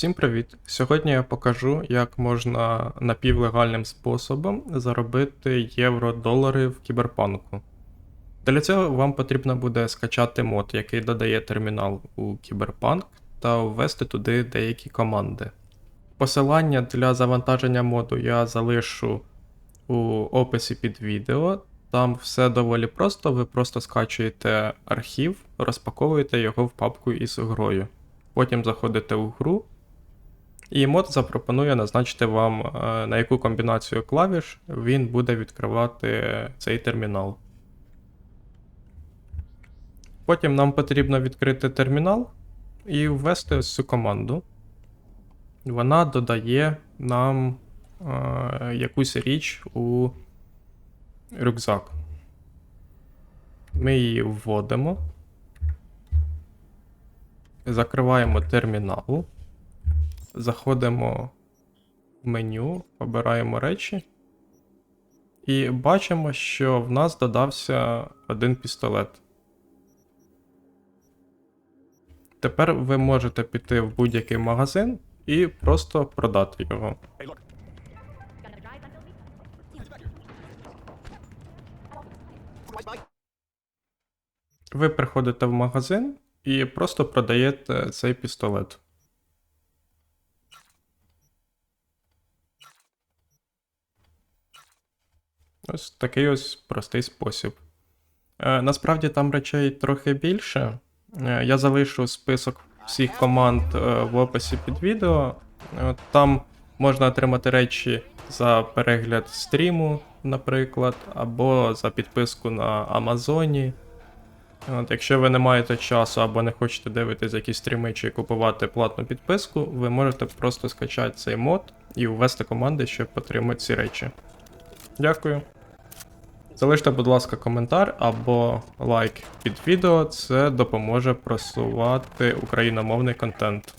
Всім привіт! Сьогодні я покажу, як можна напівлегальним способом заробити євро-долари в кіберпанку. Для цього вам потрібно буде скачати мод, який додає термінал у кіберпанк, та ввести туди деякі команди. Посилання для завантаження моду я залишу у описі під відео. Там все доволі просто, ви просто скачуєте архів, розпаковуєте його в папку із грою. Потім заходите у гру, і мод запропонує назначити вам, е, на яку комбінацію клавіш він буде відкривати цей термінал. Потім нам потрібно відкрити термінал і ввести ось цю команду. Вона додає нам е, якусь річ у рюкзак. Ми її вводимо. Закриваємо термінал. Заходимо в меню, обираємо речі. І бачимо, що в нас додався один пістолет. Тепер ви можете піти в будь-який магазин і просто продати його. Ви приходите в магазин і просто продаєте цей пістолет. Ось такий ось простий спосіб. Е, насправді там речей трохи більше. Е, я залишу список всіх команд е, в описі під відео. Там можна отримати речі за перегляд стріму, наприклад, або за підписку на Амазоні. Якщо ви не маєте часу або не хочете дивитись якісь стріми чи купувати платну підписку, ви можете просто скачати цей мод і ввести команди, щоб отримати ці речі. Дякую. Залиште, будь ласка, коментар або лайк під відео, це допоможе просувати україномовний контент.